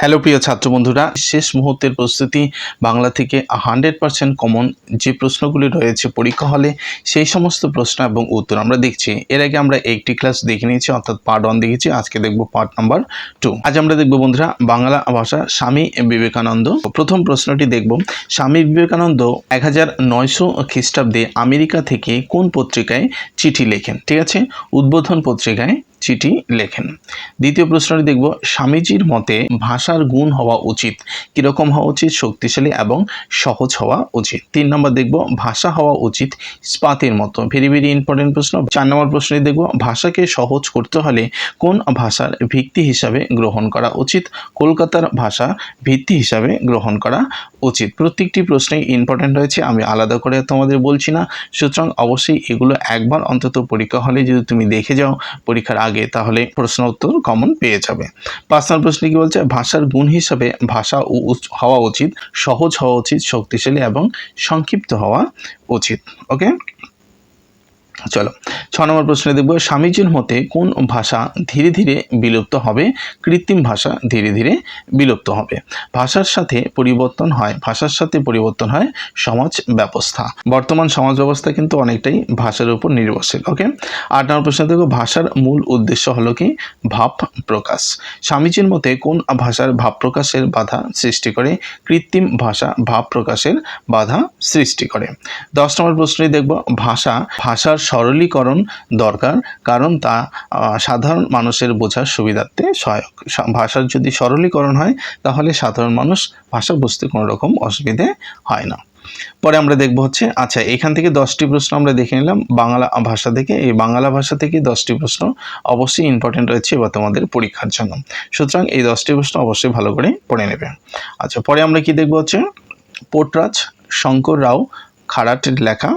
Hello প্রিয় ছাত্র বন্ধুরা শেষ মুহূর্তের প্রস্তুতি, বাংলা থেকে হান্ড্রেড পার্সেন্ট কমন যে প্রশ্নগুলি রয়েছে পরীক্ষা হলে সেই সমস্ত প্রশ্ন এবং উত্তর আমরা দেখছি। এর আগে আমরা একটি ক্লাস দেখে নিয়েছি, অর্থাৎ পার্ট ওয়ান দেখেছি। আজকে দেখব পার্ট নাম্বার টু আজ আমরা দেখব বন্ধুরা বাংলা ভাষা স্বামী বিবেকানন্দ। প্রথম প্রশ্নটি দেখব। স্বামী বিবেকানন্দ এক হাজার নয়শো খ্রিস্টাব্দে আমেরিকা থেকে কোন পত্রিকায় চিঠি লেখেন? ঠিক আছে? উদ্বোধন পত্রিকায় চিঠি লেখেন। দ্বিতীয় প্রশ্নটি দেখব, স্বামীজির মতে ভাষার গুণ হওয়া উচিত। কীরকম হওয়া উচিত? শক্তিশালী এবং সহজ হওয়া উচিত। তিন নম্বর দেখব, ভাষা হওয়া উচিত ইস্পাতের মতো। ভেরি ভেরি ইম্পর্টেন্ট প্রশ্ন। চার নম্বর প্রশ্নটি দেখব, ভাষাকে সহজ করতে হলে কোন ভাষার ভিত্তি হিসাবে গ্রহণ করা উচিত? কলকাতার ভাষা ভিত্তি হিসাবে গ্রহণ করা উচিত। প্রত্যেকটি প্রশ্নেই ইম্পর্টেন্ট রয়েছে, আমি আলাদা করে তোমাদের বলছি না। সুতরাং অবশ্যই এগুলো একবার অন্তত পরীক্ষা হলে যদি তুমি দেখে যাও, পরীক্ষার আগে, তাহলে প্রশ্ন উত্তর কমন পেয়ে যাবে। পাঁচ নম্বর প্রশ্ন কি বলছে? ভাষার গুণ হিসাবে ভাষা হওয়া উচিত, সহজ হওয়া উচিত, শক্তিশালী এবং সংক্ষিপ্ত হওয়া উচিত। ওকে চলো, ছ নম্বর প্রশ্নে দেখব, স্বামীজির মতে কোন ভাষা ধীরে ধীরে বিলুপ্ত হবে? কৃত্রিম ভাষা ধীরে ধীরে বিলুপ্ত হবে। ভাষার সাথে পরিবর্তন হয়, ভাষার সাথে পরিবর্তন হয় সমাজ ব্যবস্থা। বর্তমান সমাজ ব্যবস্থা কিন্তু অনেকটাই ভাষার উপর নির্ভরশীল ওকে আট নম্বর প্রশ্ন দেখব, ভাষার মূল উদ্দেশ্য হলো কি? ভাব প্রকাশ। স্বামীজির মতে কোন ভাষার ভাব প্রকাশের বাধা সৃষ্টি করে? কৃত্রিম ভাষা ভাব প্রকাশের বাধা সৃষ্টি করে। দশ নম্বর প্রশ্নে দেখব, ভাষা, ভাষার সরলীকরণ দরকার, কারণ তা সাধারণ মানুষের বোঝার সুবিধার্থে সহায়ক। ভাষার যদি সরলীকরণ হয়, তাহলে সাধারণ মানুষ ভাষা বুঝতে কোনো রকম অসুবিধে হয় না। পরে আমরা দেখব হচ্ছে আচ্ছা এখান থেকে দশটি প্রশ্ন আমরা দেখে নিলাম। বাংলা ভাষা থেকে, এই বাংলা ভাষা থেকে দশটি প্রশ্ন অবশ্যই ইম্পর্টেন্ট রয়েছে এবার তোমাদের পরীক্ষার জন্য। সুতরাং এই দশটি প্রশ্ন অবশ্যই ভালো করে পড়ে নেবে। আচ্ছা পরে আমরা কি দেখব হচ্ছে, পোটরাজ শঙ্কর রাও খাড়াটের লেখা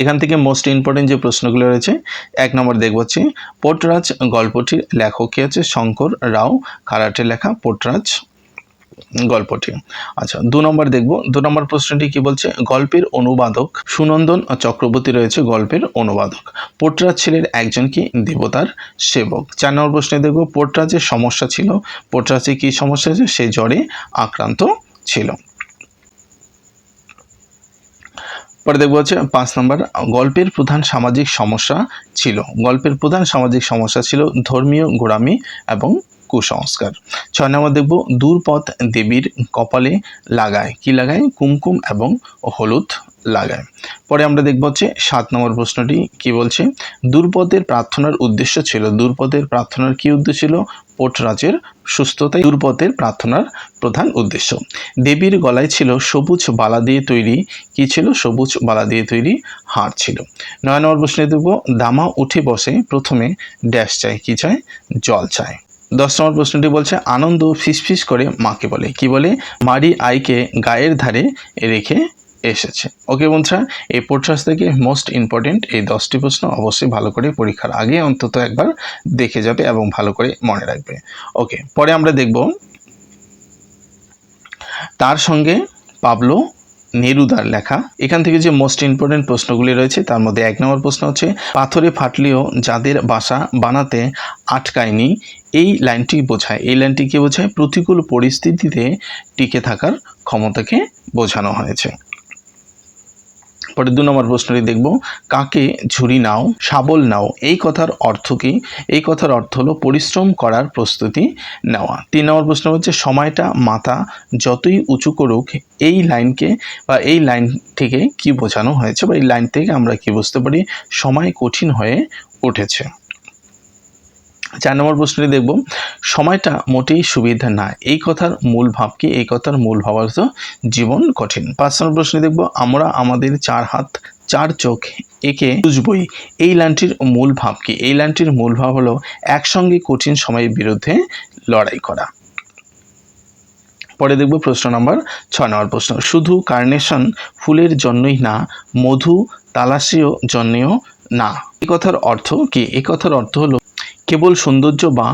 এখান থেকে মোস্ট ইম্পর্টেন্ট যে প্রশ্নগুলো রয়েছে, এক নম্বর দেখব হচ্ছে, পোটরাজ গল্পটির লেখক কে আছে? শঙ্কর রাও খারাটের লেখা পোটরাজ গল্পটি। আচ্ছা দু নম্বর দেখব, দু নম্বর প্রশ্নটি কি বলছে? গল্পের অনুবাদক সুনন্দন চক্রবর্তী রয়েছে গল্পের অনুবাদক। পোটরাজ ছিলেন একজন কি? দেবতার সেবক। চার নম্বর প্রশ্নে দেখব, পোটরাজের সমস্যা ছিল। পোটরাজে কি সমস্যা আছে সে জ্বরে আক্রান্ত ছিল। পরে দেখব হচ্ছে পাঁচ নম্বর, গল্পের প্রধান সামাজিক সমস্যা ছিল। গল্পের প্রধান সামাজিক সমস্যা ছিল ধর্মীয় গোড়ামি এবং কুসংস্কার। ছয় নম্বর দেখব, দূরপথ দেবীর কপালে লাগায়। কি লাগায়? কুমকুম এবং হলুদ লাগায়। পরে আমরা দেখব হচ্ছে সাত নম্বর প্রশ্নটি কি বলছে? দুর্পদের প্রার্থনার উদ্দেশ্য ছিল, দুর্পদের প্রার্থনার কি উদ্দেশ্য ছিল? পোটরাজের সুস্থতাই দূরপথের প্রার্থনার প্রধান উদ্দেশ্য। দেবীর গলায় ছিল সবুজ বালা দিয়ে তৈরি, কি ছিল? সবুজ বালা দিয়ে তৈরি হার ছিল। নয় নম্বর প্রশ্নে দেব দামা উঠে বসে, প্রথমে ড্যাশ চায়, কি চায়? জল চায়। দশ নম্বর প্রশ্নটি বলছে, আনন্দ ফিসফিস করে মাকে বলে, কি বলে? মারি আইকে গায়ের ধারে রেখে এসেছে। ওকে বন্ধুরা, এই পোট্রাস থেকে মোস্ট ইম্পর্টেন্ট এই দশটি প্রশ্ন। অবশ্যই ভালো করে পরীক্ষার আগে অন্তত একবার দেখে যাবে এবং ভালো করে মনে রাখবে। ওকে পরে আমরা দেখব তার সঙ্গে পাবলো নেরুদার লেখা। এখান থেকে যে মোস্ট ইম্পর্টেন্ট প্রশ্নগুলি রয়েছে, তার মধ্যে এক নম্বর প্রশ্ন হচ্ছে, পাথরে ফাটলেও যাদের বাসা বানাতে আটকায়নি, এই লাইনটি বোঝায়। এই লাইনটি কি বোঝায়? প্রতিকূল পরিস্থিতিতে টিকে থাকার ক্ষমতাকে বোঝানো হয়েছে। পরে দু নম্বর প্রশ্নটি দেখব। কাকে ঝুড়ি নাও, শাবল নাও, এই কথার অর্থ কি? এই কথার অর্থ হলো পরিশ্রম করার প্রস্তুতি নেওয়া। তিন নম্বর প্রশ্ন হচ্ছে, সময়টা, মাথা যতই উঁচু করুক, এই লাইনকে বা এই লাইন থেকে কি বোঝানো হয়েছে বা এই লাইন থেকে আমরা কি বুঝতে পারি? সময় কঠিন হয়ে উঠেছে। চার নম্বর প্রশ্নটি দেখব। সময়টা মোটেই সুবিধা না। এই কথার মূল ভাব কি? এই কথার মূল ভাব অর্থ জীবন কঠিন। পাঁচ নম্বর প্রশ্নে দেখব। আমরা আমাদের চার হাত, চার চোখ একে বুঝবই। এই লাইনটির মূল ভাব কি? এই লাইনটির মূল ভাব হলো একসঙ্গে কঠিন সময়ের বিরুদ্ধে লড়াই করা। পরে দেখব প্রশ্ন নম্বর ছয় নম্বর প্রশ্ন। শুধু কার্নেশন ফুলের জন্যই না, মধু তালাশিও জন্যেও না। এই কথার অর্থ কি? এই কথার অর্থ হলো কেবল সৌন্দর্য বা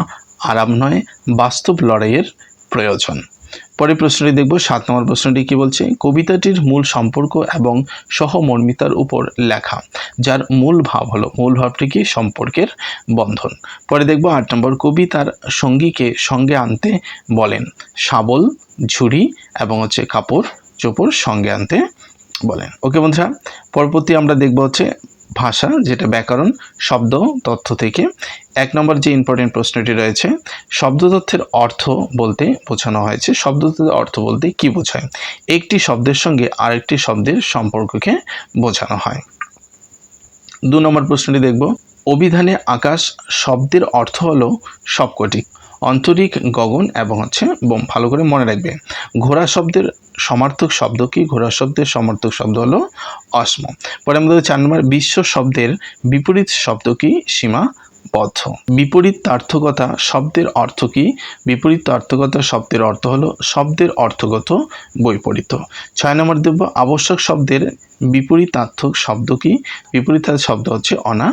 আরাম নয়, বাস্তব লড়াইয়ের প্রয়োজন। পরের প্রশ্নটি দেখব। সাত নম্বর প্রশ্নটি কি বলছে? কবিতাটির মূল সম্পর্ক এবং সহমর্মিতার উপর লেখা, যার মূল ভাব হলো, মূল ভাবটি কি? সম্পর্কের বন্ধন। পরে দেখব আট নম্বর, কবি তার সঙ্গীকে সঙ্গে আনতে বলেন, শাবল, ঝুড়ি এবং হচ্ছে কাপড় চোপড় সঙ্গে আনতে বলেন। ওকে বন্ধুরা, পরবর্তী আমরা দেখব হচ্ছে ভাষা, যেটা ব্যাকরণ, শব্দ, তথ্য থেকে। এক নম্বর যে ইম্পর্টেন্ট প্রশ্নটি রয়েছে, শব্দ তথ্যের অর্থ বলতে বোঝানো হয়েছে। শব্দ তথ্যের অর্থ বলতে কি বোঝায়? একটি শব্দের সঙ্গে আরেকটি শব্দের সম্পর্ককে বোঝানো হয়। দু নম্বর প্রশ্নটি দেখব, অভিধানে আকাশ শব্দের অর্থ হলো সবকটি। অন্তরিক গগন এবং হচ্ছে বোম, ভালো করে মনে রাখবে। ঘোড়া শব্দের সমার্থক শব্দ কি? ঘোড়া শব্দের সমার্থক শব্দ হলো অস্ম পরে আমাদের চার নম্বর, বিশ্ব শব্দের বিপরীত শব্দ কি? সীমা বদ্ধ বিপরীত তার্থকতা শব্দের অর্থ কি? বিপরীত তার্থকতা শব্দের অর্থ হলো শব্দের অর্থগত বৈপরীত ছয় নম্বর দেব আবশ্যক শব্দের বিপরীতার্থক শব্দ কি? বিপরীতার্থক শব্দ হচ্ছে অনা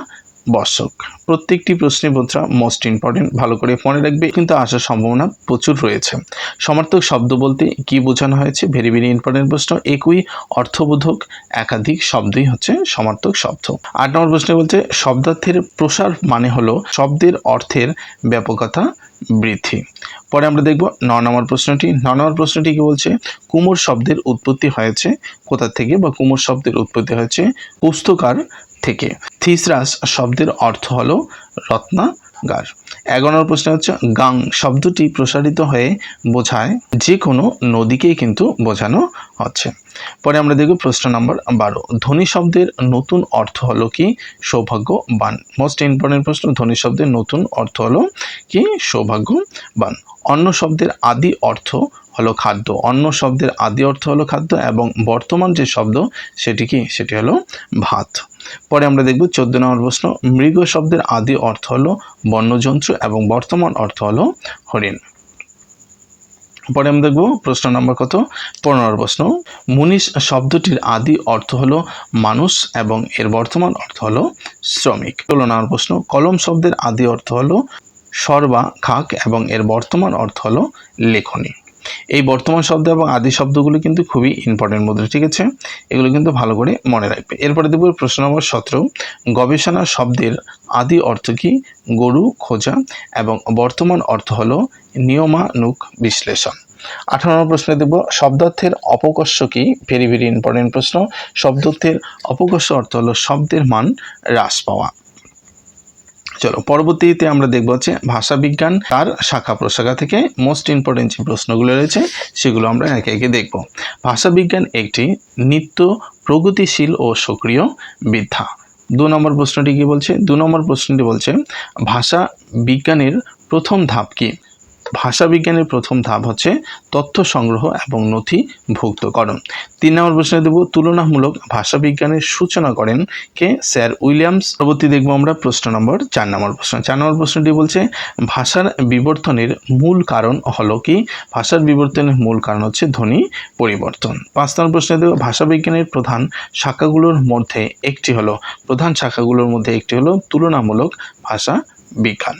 বর্ষক। প্রত্যেকটি প্রশ্নের বোধরা মোস্ট ইম্পর্টেন্ট ভালো করে মনে রাখবে, কিন্তু আসার সম্ভাবনা প্রচুর রয়েছে। সমার্থক শব্দ বলতে কি বোঝানো হয়েছে? ভেরি ভেরি ইম্পর্টেন্ট প্রশ্ন, একই অর্থবোধক, একাধিক শব্দই হচ্ছে সমার্থক শব্দ। আট নম্বর প্রশ্নে বলছে, শব্দার্থের প্রসার মানে হলো শব্দের অর্থের ব্যাপকতা বৃদ্ধি। পরে আমরা দেখব ন নম্বর প্রশ্নটি। ন নম্বর প্রশ্নটি কি বলছে? কুমোর শব্দের উৎপত্তি হয়েছে কোথা থেকে বা কুমোর শব্দের উৎপত্তি হয়েছে পুস্তকার থেকে। থিসরাস শব্দের অর্থ হলো রত্নাগার। এগারো নম্বর প্রশ্ন হচ্ছে, গাং শব্দটি প্রসারিত হয়ে বোঝায় যে কোনো নদীকেই কিন্তু বোঝানো হচ্ছে। পরে আমরা দেখব প্রশ্ন নম্বর বারো। ধ্বনি শব্দের নতুন অর্থ হলো কি? সৌভাগ্যবান। মোস্ট ইম্পর্টেন্ট প্রশ্ন, ধ্বনি শব্দের নতুন অর্থ হলো কি? সৌভাগ্যবান অন্য শব্দের আদি অর্থ হলো খাদ্য। অন্য শব্দের আদি অর্থ হলো খাদ্য এবং বর্তমান যে শব্দ সেটি কি? সেটি হলো ভাত। পরে আমরা দেখব চোদ্দ নম্বর প্রশ্ন। মৃগ শব্দের আদি অর্থ হলো বন্যযন্ত্র এবং বর্তমান অর্থ হলো হরিণ। পরে আমরা দেখব প্রশ্ন নম্বর কত? পনেরো প্রশ্ন। মুনিশ শব্দটির আদি অর্থ হলো মানুষ এবং এর বর্তমান অর্থ হলো শ্রমিক। ষোলো নম্বর প্রশ্ন। কলম শব্দের আদি অর্থ হলো সর্বা, খাক এবং এর বর্তমান অর্থ হলো লেখনী। এই বর্তমান শব্দ এবং আদি শব্দগুলো কিন্তু খুবই ইম্পর্টেন্ট মুদ্রা, ঠিক আছে? এগুলো কিন্তু ভালো করে মনে রাখবে। এরপরে দেখব প্রশ্ন নম্বর সতেরো। গবেষণা শব্দের আদি অর্থ কি? গরু, খোঁজা এবং বর্তমান অর্থ হলো নিয়মানুক বিশ্লেষণ। আঠারো নম্বর প্রশ্নে দেব শব্দার্থের অপকর্ষ কি? ভেরি ভেরি ইম্পর্টেন্ট প্রশ্ন। শব্দার্থের অপকর্ষ অর্থ হলো শব্দের মান হ্রাস পাওয়া। চলো, পরবর্তীতে আমরা দেখব হচ্ছে ভাষা বিজ্ঞান তার শাখা প্রশাখা থেকে মোস্ট ইম্পর্টেন্ট যে প্রশ্নগুলো রয়েছে, সেগুলো আমরা একে একে দেখব। ভাষা বিজ্ঞান একটি নিত্য প্রগতিশীল ও সক্রিয় বিদ্যা। দু নম্বর প্রশ্নটি কি বলছে? দু নম্বর প্রশ্নটি বলছে ভাষা বিজ্ঞানের প্রথম ধাপ কি? ভাষা বিজ্ঞানের প্রথম ধাপ হচ্ছে তথ্য সংগ্রহ এবং নথিভুক্তকরণ তিন নম্বর প্রশ্নে দেব, তুলনামূলক ভাষা বিজ্ঞানের সূচনা করেন কে? Sir Williams. পরবর্তী দেখব আমরা প্রশ্ন নম্বর চার নম্বর প্রশ্ন। চার নম্বর প্রশ্নটি বলছে, ভাষার বিবর্তনের মূল কারণ হলো কি? ভাষার বিবর্তনের মূল কারণ হচ্ছে ধ্বনি পরিবর্তন। পাঁচ নম্বর প্রশ্নে দেব ভাষা বিজ্ঞানের প্রধান শাখাগুলোর মধ্যে একটি হলো, প্রধান শাখাগুলোর মধ্যে একটি হলো তুলনামূলক ভাষা বিজ্ঞান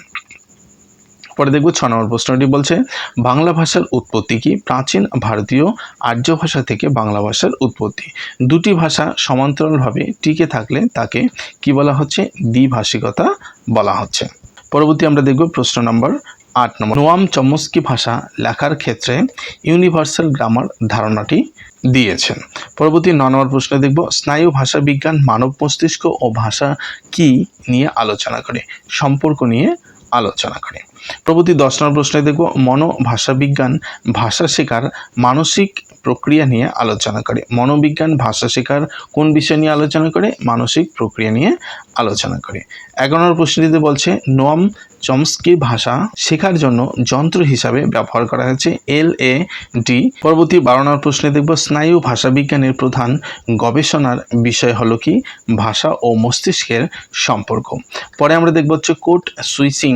পরে দেখব ছ নম্বর প্রশ্নটি বলছে, বাংলা ভাষার উৎপত্তি কি? প্রাচীন ভারতীয় আর্য ভাষা থেকে বাংলা ভাষার উৎপত্তি। দুটি ভাষা সমান্তরালভাবে টিকে থাকলে তাকে কি বলা হচ্ছে? দ্বিভাষিকতা বলা হচ্ছে। পরবর্তী আমরা দেখব প্রশ্ন নম্বর আট নম্বর। নোয়াম চমস্কি ভাষা লেখার ক্ষেত্রে ইউনিভার্সাল গ্রামার ধারণাটি দিয়েছেন। পরবর্তী ন নম্বর প্রশ্নে দেখব, স্নায়ু ভাষা বিজ্ঞান মানব মস্তিষ্ক ও ভাষা কি নিয়ে আলোচনা করে? সম্পর্ক নিয়ে আলোচনা করে। পরবর্তী দশ নম্বর প্রশ্নে দেখব মনোভাষা বিজ্ঞান ভাষা শেখার মানসিক প্রক্রিয়া নিয়ে আলোচনা করে। মনোবিজ্ঞান ভাষা শেখার কোন বিষয় নিয়ে আলোচনা করে? মানসিক প্রক্রিয়া নিয়ে আলোচনা করে। এগারো নম্বর প্রশ্নটিতে বলছে, নোয়াম চমস্কি ভাষা শেখার জন্য যন্ত্র হিসাবে ব্যবহার করা হয়েছে, এল এ ডি। পরবর্তী বারো নম্বর প্রশ্নে দেখব, স্নায়ু ভাষা বিজ্ঞানের প্রধান গবেষণার বিষয় হলো কি? ভাষা ও মস্তিষ্কের সম্পর্ক। পরে আমরা দেখব হচ্ছে কোড সুইচিং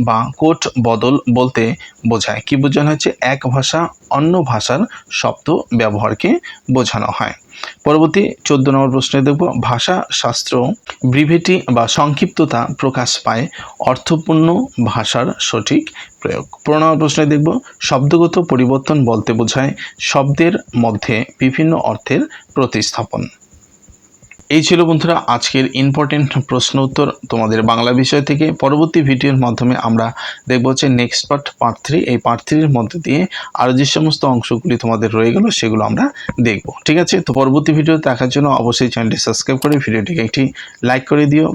বা কোট বদল বলতে বোঝায়। কি বোঝানো হচ্ছে এক ভাষা, অন্য ভাষার শব্দ ব্যবহারকে বোঝানো হয়। পরবর্তী চোদ্দ নম্বর প্রশ্নে দেখব, ভাষা, শাস্ত্র ব্রিভেটি বা সংক্ষিপ্ততা প্রকাশ পায় অর্থপূর্ণ ভাষার সঠিক প্রয়োগ। পনেরো নম্বর প্রশ্নে দেখব, শব্দগত পরিবর্তন বলতে বোঝায় শব্দের মধ্যে বিভিন্ন অর্থের প্রতিস্থাপন। এই ছিল বন্ধুরা আজকের ইম্পর্টেন্ট প্রশ্ন উত্তর তোমাদের বাংলা বিষয় থেকে। পরবর্তী ভিডিওর মাধ্যমে আমরা দেখব হচ্ছে নেক্সট পার্ট পার্ট থ্রি এই পার্ট থ্রির মধ্যে দিয়ে আরও যে সমস্ত অংশগুলি তোমাদের রয়ে গেল সেগুলো আমরা দেখব। ঠিক আছে? তো পরবর্তী ভিডিও দেখার জন্য অবশ্যই চ্যানেলটি সাবস্ক্রাইব করে ভিডিওটিকে একটি লাইক করে দিও।